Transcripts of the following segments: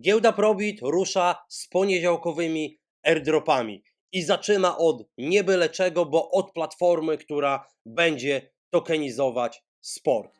Giełda Probit rusza z poniedziałkowymi airdropami i zaczyna od nie byle czego, bo od platformy, która będzie tokenizować sport.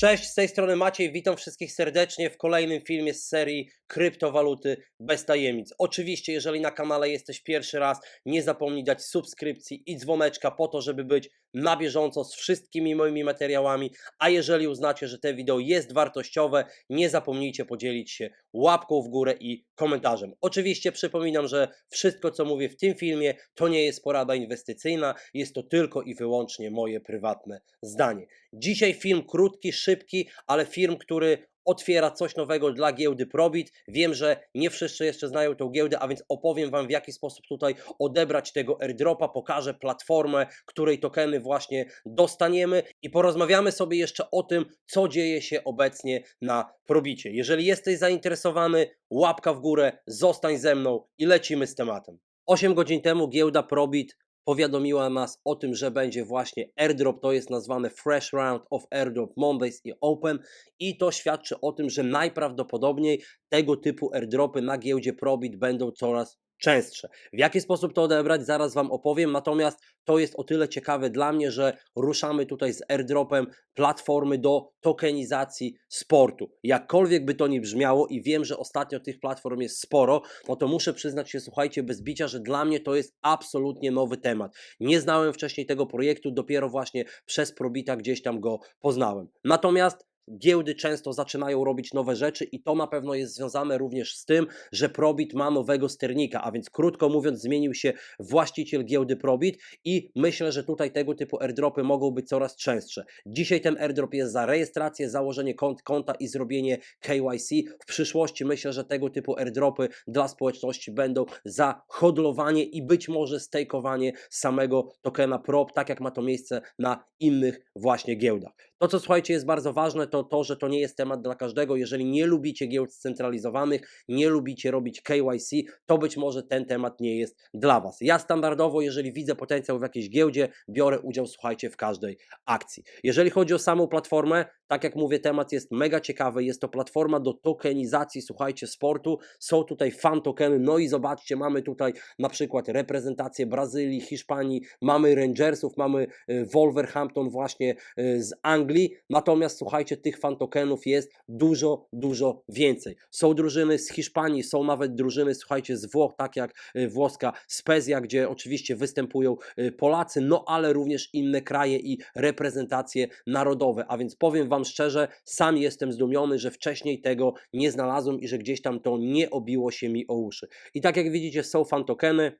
Cześć, z tej strony Maciej, witam wszystkich serdecznie w kolejnym filmie z serii Kryptowaluty bez tajemnic. Oczywiście, jeżeli na kanale jesteś pierwszy raz, nie zapomnij dać subskrypcji i dzwoneczka po to, żeby być na bieżąco z wszystkimi moimi materiałami, a jeżeli uznacie, że te wideo jest wartościowe, nie zapomnijcie podzielić się łapką w górę i komentarzem. Oczywiście przypominam, że wszystko co mówię w tym filmie to nie jest porada inwestycyjna, jest to tylko i wyłącznie moje prywatne zdanie. Dzisiaj film krótki, szybki, ale film, który otwiera coś nowego dla giełdy Probit. Wiem, że nie wszyscy jeszcze znają tą giełdę, a więc opowiem Wam w jaki sposób tutaj odebrać tego airdropa, pokażę platformę, której tokeny właśnie dostaniemy i porozmawiamy sobie jeszcze o tym, co dzieje się obecnie na Probicie. Jeżeli jesteś zainteresowany, łapka w górę, zostań ze mną i lecimy z tematem. 8 godzin temu giełda Probit powiadomiła nas o tym, że będzie właśnie airdrop, to jest nazwane Fresh Round of Airdrop. Mondays i Open. I to świadczy o tym, że najprawdopodobniej tego typu airdropy na giełdzie Probit będą coraz częstsze. W jaki sposób to odebrać, zaraz Wam opowiem, natomiast to jest o tyle ciekawe dla mnie, że ruszamy tutaj z airdropem platformy do tokenizacji sportu. Jakkolwiek by to nie brzmiało i wiem, że ostatnio tych platform jest sporo, no to muszę przyznać się, słuchajcie, bez bicia, że dla mnie to jest absolutnie nowy temat. Nie znałem wcześniej tego projektu, dopiero właśnie przez Probita gdzieś tam go poznałem. Natomiast giełdy często zaczynają robić nowe rzeczy i to na pewno jest związane również z tym, że Probit ma nowego sternika, a więc krótko mówiąc zmienił się właściciel giełdy Probit i myślę, że tutaj tego typu airdropy mogą być coraz częstsze. Dzisiaj ten airdrop jest za rejestrację, założenie kont, konta i zrobienie KYC. W przyszłości myślę, że tego typu airdropy dla społeczności będą za hodlowanie i być może stakeowanie samego tokena PROP, tak jak ma to miejsce na innych właśnie giełdach. To, co słuchajcie, jest bardzo ważne, to to, że to nie jest temat dla każdego. Jeżeli nie lubicie giełd scentralizowanych, nie lubicie robić KYC, to być może ten temat nie jest dla Was. Ja standardowo, jeżeli widzę potencjał w jakiejś giełdzie, biorę udział, słuchajcie, w każdej akcji. Jeżeli chodzi o samą platformę, tak jak mówię, temat jest mega ciekawy. Jest to platforma do tokenizacji, słuchajcie, sportu. Są tutaj fan tokeny, no i zobaczcie, mamy tutaj na przykład reprezentację Brazylii, Hiszpanii, mamy Rangersów, mamy y, Wolverhampton właśnie y, z Anglii. Natomiast słuchajcie, tych fan tokenów jest dużo, dużo więcej. Są drużyny z Hiszpanii, są nawet drużyny, słuchajcie, z Włoch, tak jak y, włoska Spezia, gdzie oczywiście występują Polacy, no ale również inne kraje i reprezentacje narodowe. A więc powiem Wam szczerze, sam jestem zdumiony, że wcześniej tego nie znalazłem i że gdzieś tam to nie obiło się mi o uszy. I tak jak widzicie, są fan tokeny,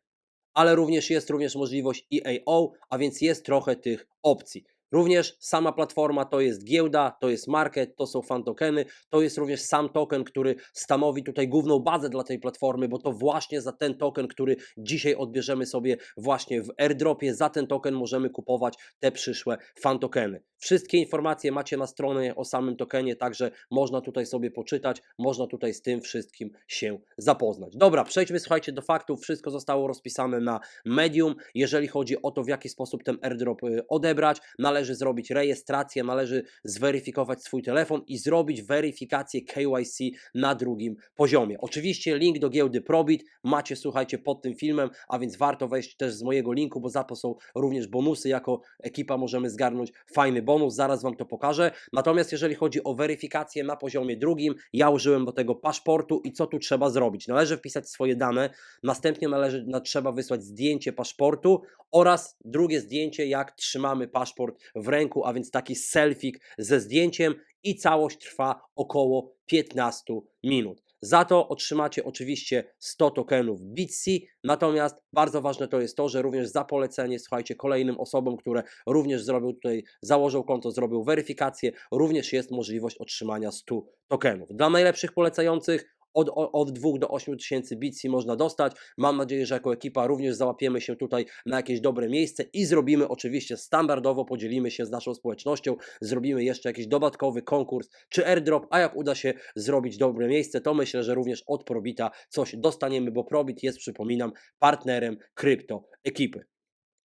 ale również jest również możliwość EAO, a więc jest trochę tych opcji. Również sama platforma to jest giełda, to jest market, to są fan tokeny, to jest również sam token, który stanowi tutaj główną bazę dla tej platformy, bo to właśnie za ten token, który dzisiaj odbierzemy sobie właśnie w airdropie, za ten token możemy kupować te przyszłe fan tokeny. Wszystkie informacje macie na stronie o samym tokenie, także można tutaj sobie poczytać, można tutaj z tym wszystkim się zapoznać. Dobra, przejdźmy słuchajcie do faktów. Wszystko zostało rozpisane na Medium. Jeżeli chodzi o to, w jaki sposób ten airdrop y, odebrać, należy zrobić rejestrację, należy zweryfikować swój telefon i zrobić weryfikację KYC na drugim poziomie. Oczywiście link do giełdy Probit macie, słuchajcie, pod tym filmem, a więc warto wejść też z mojego linku, bo za to są również bonusy. Jako ekipa możemy zgarnąć fajny bonus, zaraz Wam to pokażę. Natomiast jeżeli chodzi o weryfikację na poziomie drugim, ja użyłem do tego paszportu i co tu trzeba zrobić? Należy wpisać swoje dane, następnie należy, na, trzeba wysłać zdjęcie paszportu oraz drugie zdjęcie, jak trzymamy paszport w ręku, a więc taki selfie ze zdjęciem i całość trwa około 15 minut. Za to otrzymacie oczywiście 100 tokenów BitC, natomiast bardzo ważne to jest to, że również za polecenie, słuchajcie, kolejnym osobom, które również zrobią tutaj, założą konto, zrobią weryfikację, również jest możliwość otrzymania 100 tokenów. Dla najlepszych polecających od, od 2 do 8 tysięcy bitsi można dostać. Mam nadzieję, że jako ekipa również załapiemy się tutaj na jakieś dobre miejsce i zrobimy oczywiście standardowo, podzielimy się z naszą społecznością, zrobimy jeszcze jakiś dodatkowy konkurs czy airdrop, a jak uda się zrobić dobre miejsce, to myślę, że również od Probita coś dostaniemy, bo Probit jest, przypominam, partnerem krypto ekipy.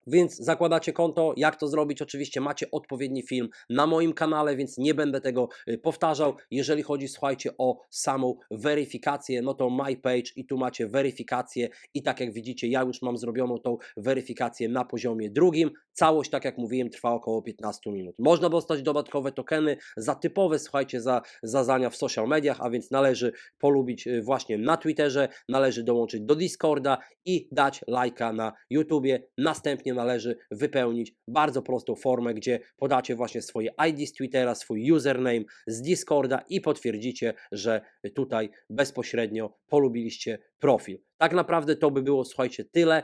Więc zakładacie konto. Jak to zrobić? Oczywiście macie odpowiedni film na moim kanale, więc nie będę tego y, powtarzał. Jeżeli chodzi, słuchajcie, o samą weryfikację, no to my page i tu macie weryfikację i tak jak widzicie, ja już mam zrobioną tą weryfikację na poziomie drugim. Całość, tak jak mówiłem, trwa około 15 minut. Można dostać dodatkowe tokeny za typowe, słuchajcie, za zadania w social mediach, a więc należy polubić y, właśnie na Twitterze, należy dołączyć do Discorda i dać lajka na YouTubie. Następnie należy wypełnić bardzo prostą formę, gdzie podacie właśnie swoje ID z Twittera, swój username z Discorda i potwierdzicie, że tutaj bezpośrednio polubiliście profil. Tak naprawdę to by było, słuchajcie, tyle.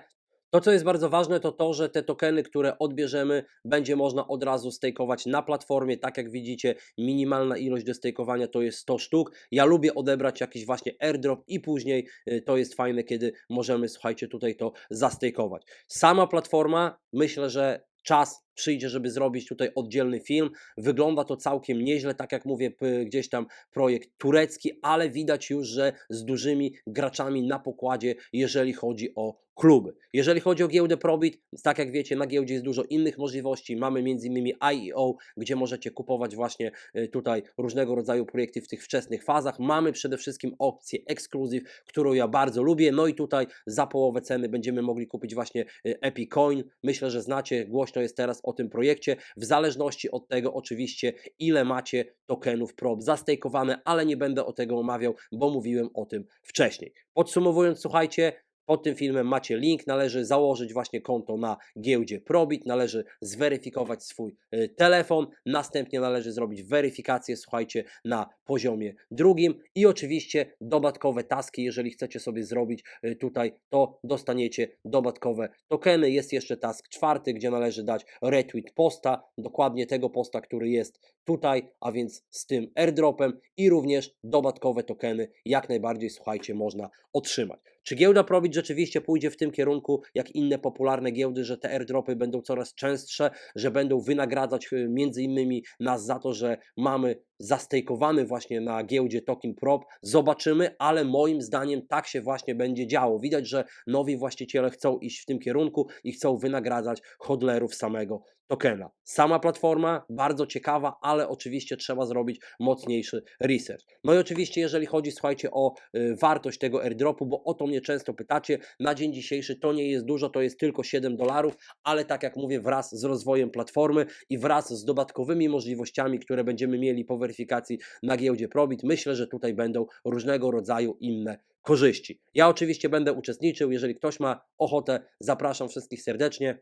To, co jest bardzo ważne, to to, że te tokeny, które odbierzemy, będzie można od razu stejkować na platformie. Tak jak widzicie, minimalna ilość do stejkowania to jest 100 sztuk. Ja lubię odebrać jakiś właśnie airdrop i później y, to jest fajne, kiedy możemy, słuchajcie, tutaj to zastejkować. Sama platforma, myślę, że czas przyjdzie, żeby zrobić tutaj oddzielny film. Wygląda to całkiem nieźle, tak jak mówię, gdzieś tam projekt turecki, ale widać już, że z dużymi graczami na pokładzie, jeżeli chodzi o kluby. Jeżeli chodzi o giełdę Probit, tak jak wiecie, na giełdzie jest dużo innych możliwości. Mamy m.in. IEO, gdzie możecie kupować właśnie y, tutaj różnego rodzaju projekty w tych wczesnych fazach. Mamy przede wszystkim opcję Exclusive, którą ja bardzo lubię. No i tutaj za połowę ceny będziemy mogli kupić właśnie y, Epic Coin. Myślę, że znacie, głośno jest teraz o tym projekcie. W zależności od tego oczywiście, ile macie tokenów prop zastejkowane, ale nie będę o tego omawiał, bo mówiłem o tym wcześniej. Podsumowując, słuchajcie, pod tym filmem macie link, należy założyć właśnie konto na giełdzie Probit, należy zweryfikować swój y, telefon, następnie należy zrobić weryfikację, słuchajcie, na poziomie drugim i oczywiście dodatkowe taski, jeżeli chcecie sobie zrobić y, tutaj, to dostaniecie dodatkowe tokeny. Jest jeszcze task czwarty, gdzie należy dać retweet posta, dokładnie tego posta, który jest tutaj, a więc z tym airdropem i również dodatkowe tokeny jak najbardziej, słuchajcie, można otrzymać. Czy giełda Probit rzeczywiście pójdzie w tym kierunku, jak inne popularne giełdy, że te airdropy będą coraz częstsze, że będą wynagradzać y, między innymi nas za to, że mamy zastejkowany właśnie na giełdzie Token Prop. Zobaczymy, ale moim zdaniem tak się właśnie będzie działo. Widać, że nowi właściciele chcą iść w tym kierunku i chcą wynagradzać hodlerów samego tokena. Sama platforma bardzo ciekawa, ale oczywiście trzeba zrobić mocniejszy research. No i oczywiście, jeżeli chodzi, słuchajcie, o y, wartość tego airdropu, bo o to mnie często pytacie, na dzień dzisiejszy to nie jest dużo, to jest tylko 7 dolarów, ale tak jak mówię, wraz z rozwojem platformy i wraz z dodatkowymi możliwościami, które będziemy mieli po weryfikacji na giełdzie Probit, myślę, że tutaj będą różnego rodzaju inne korzyści. Ja oczywiście będę uczestniczył, jeżeli ktoś ma ochotę, zapraszam wszystkich serdecznie.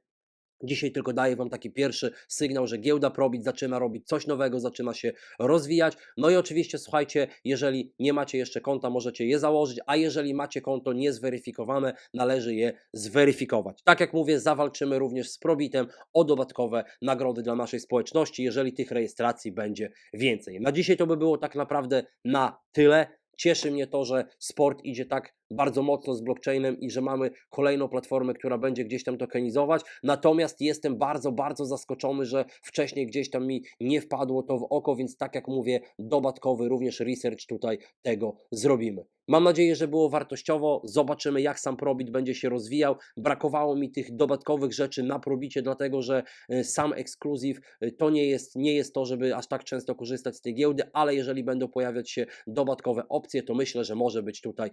Dzisiaj tylko daję Wam taki pierwszy sygnał, że giełda Probit zaczyna robić coś nowego, zaczyna się rozwijać. No i oczywiście, słuchajcie, jeżeli nie macie jeszcze konta, możecie je założyć, a jeżeli macie konto niezweryfikowane, należy je zweryfikować. Tak jak mówię, zawalczymy również z Probitem o dodatkowe nagrody dla naszej społeczności, jeżeli tych rejestracji będzie więcej. Na dzisiaj to by było tak naprawdę na tyle. Cieszy mnie to, że sport idzie tak bardzo mocno z blockchainem i że mamy kolejną platformę, która będzie gdzieś tam tokenizować. Natomiast jestem bardzo, bardzo zaskoczony, że wcześniej gdzieś tam mi nie wpadło to w oko, więc tak jak mówię, dodatkowy również research tutaj tego zrobimy. Mam nadzieję, że było wartościowo. Zobaczymy, jak sam Probit będzie się rozwijał. Brakowało mi tych dodatkowych rzeczy na Probicie, dlatego że y, sam ekskluzyw y, to nie jest, nie jest to, żeby aż tak często korzystać z tej giełdy, ale jeżeli będą pojawiać się dodatkowe opcje, to myślę, że może być tutaj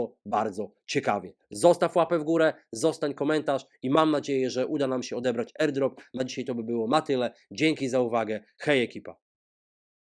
bardzo, bardzo ciekawie. Zostaw łapę w górę, zostań komentarz i mam nadzieję, że uda nam się odebrać airdrop. Na dzisiaj to by było na tyle. Dzięki za uwagę. Hej ekipa.